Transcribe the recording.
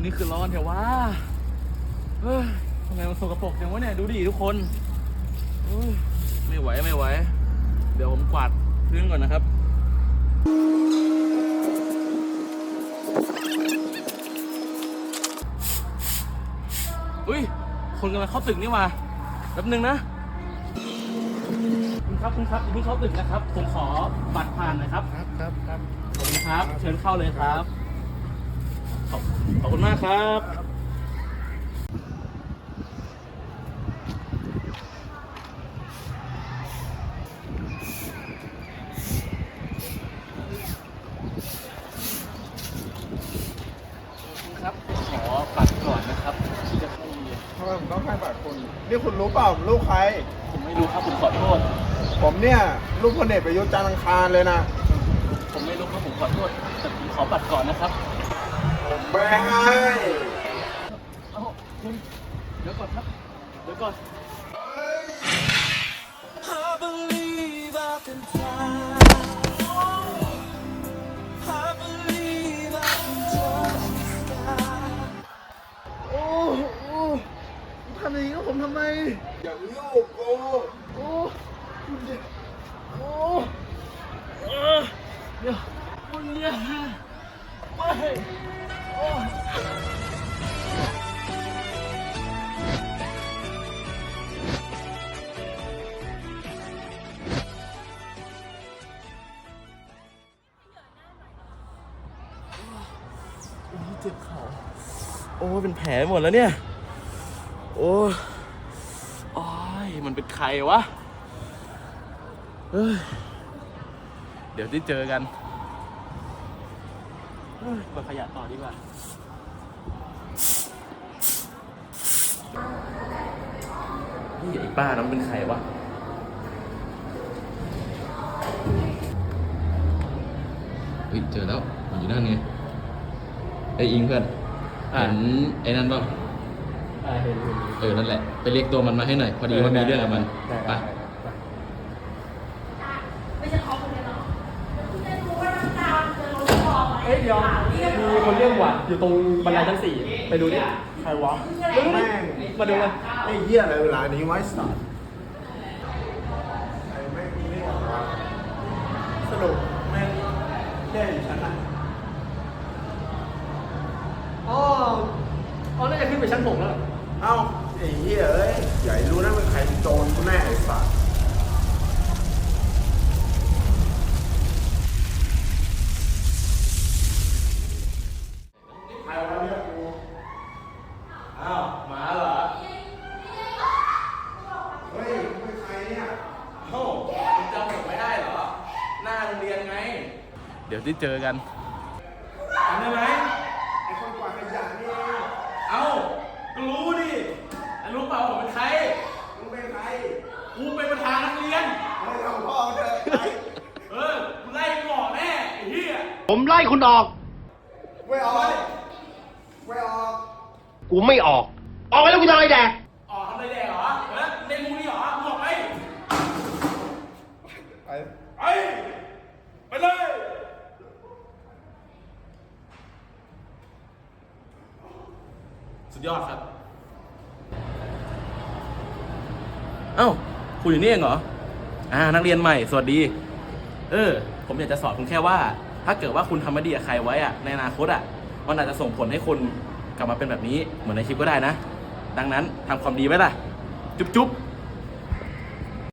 วันนี้คือร้อนเถอะวะเฮ้ยทำไมมันสกปรกจังวะเนี่ย ดูดิทุกคนเฮ้ยไม่ไหวไม่ไหว เดี๋ยวผมกวาดพื้นก่อนนะครับ อุ้ย คนกำลังเข้าตึกนี่มาแป๊บนึงนะ คุณครับคุณครับอย่าเพิ่งเข้าตึกนะครับ ผมขอบัตรผ่านหนะครับ ครับครับครับขอบคุณครับ เชิญเข้าเลยครับ ขอบขอบคุณมากครับครับขอบัตรก่อนนะครับที่จะเข้าโรงเรียนทำไมผมต้องให้บัตรคุณนี่คุณรู้เปล่าผมลูกใคร ผมไม่รู้ครับผมขอโทษ ผมเนี่ยลูกพลเอกประยุทธ์จันทร์อังคารเลยนะ ผมไม่รู้ครับผมขอโทษแต่ผมขอบัตรก่อนนะครับผม ไม่ให้เอาคุณเดี๋ยวก่อนครับ เดี๋ยวก่อน I believe I can fly. I believe I can touch the sky. โอ้โอ้ทำอย่างนี้กับผมทำไม อย่างลูกกู โอ้คุณเดีย เจ็บเข่าโอ้เป็นแผลหมดแล้วเนี่ย โอ้โอ้ยมันเป็นใครวะเฮ้ยเดี๋ยวได้เจอกันเฮ้ยเปิดขยะต่อดีกว่านี่ไอ้ป้านั้นเป็นใครวะเฮ้ยเจอแล้วอยู่นั่นไงไอ้ยอิงเพื่อนอะเห็นไอ้นั่นเปล่าอ่าเห็นเห็นเออนั่นแหละไปเรียกตัวมันมาให้หน่อยพอดีมันมีเรื่องกับมันไปเอ้ยเดี๋ยวมีคนเรียกหวัดอยู่ตรงบันไดชั้นสี่ไปดูดิใครวะแม่งมาดูกันไอ้เหี้ยอะไรเวลานี้ไว้สัตว์ไอ้แม่งนี่หรอวะสรุปแม่งแย่อยู่ชั้นไหน อ๋ออ๋อน่าจะ ขึ้นไปชั้นหกแล้ว เอ้าไอ้เหี้ยเอ้ยใหญ่รู้นะมันใครโจรกูแน่ไอ้สัตว์ใครวะเนี่ยกูอ้าวมาเหรอ เฮ้ยมึงเป็นใครเนี่ยเอ้าคุณจำผมไม่ได้เหรอ หน้าโรงเรียนไง เดี๋ยวได้เจอกันจำได้ไหม ไอ้คนกวาดขยะนี่เอง เอ้าก็รู้ดิแล้วรู้เปล่าผมเป็นใคร มึงเป็นใครกูเป็นประธานนักเรียนเฮ้ยเอาพ่อเถอะไปเออกูไล่มึงออกแน่ไอ้เหี้ยผมไล่คุณออก ไม่ออกไม่ออกกูไม่ออก ออกไปแล้วกูจะอะไรแดก ออกทำอะไรแดกเหรอเออเล่นมูนี่เหรอมึงออกไป ไปไปไปเลย สุ ดยอดครับ เอ้า คุณอยู่นี่เองเหรอ อ่า นักเรียนใหม่ สวัสดี เออ ผมอยากจะสอนคุณแค่ว่า ถ้าเกิดว่าคุณทำไม่ดีกับใครไว้อะในอนาคตอะมันอาจจะส่งผลให้คุณกลับมาเป็นแบบนี้ เหมือนในคลิปก็ได้นะ ดังนั้นทำความดีไว้ล่ะ จุ๊บจุ๊บ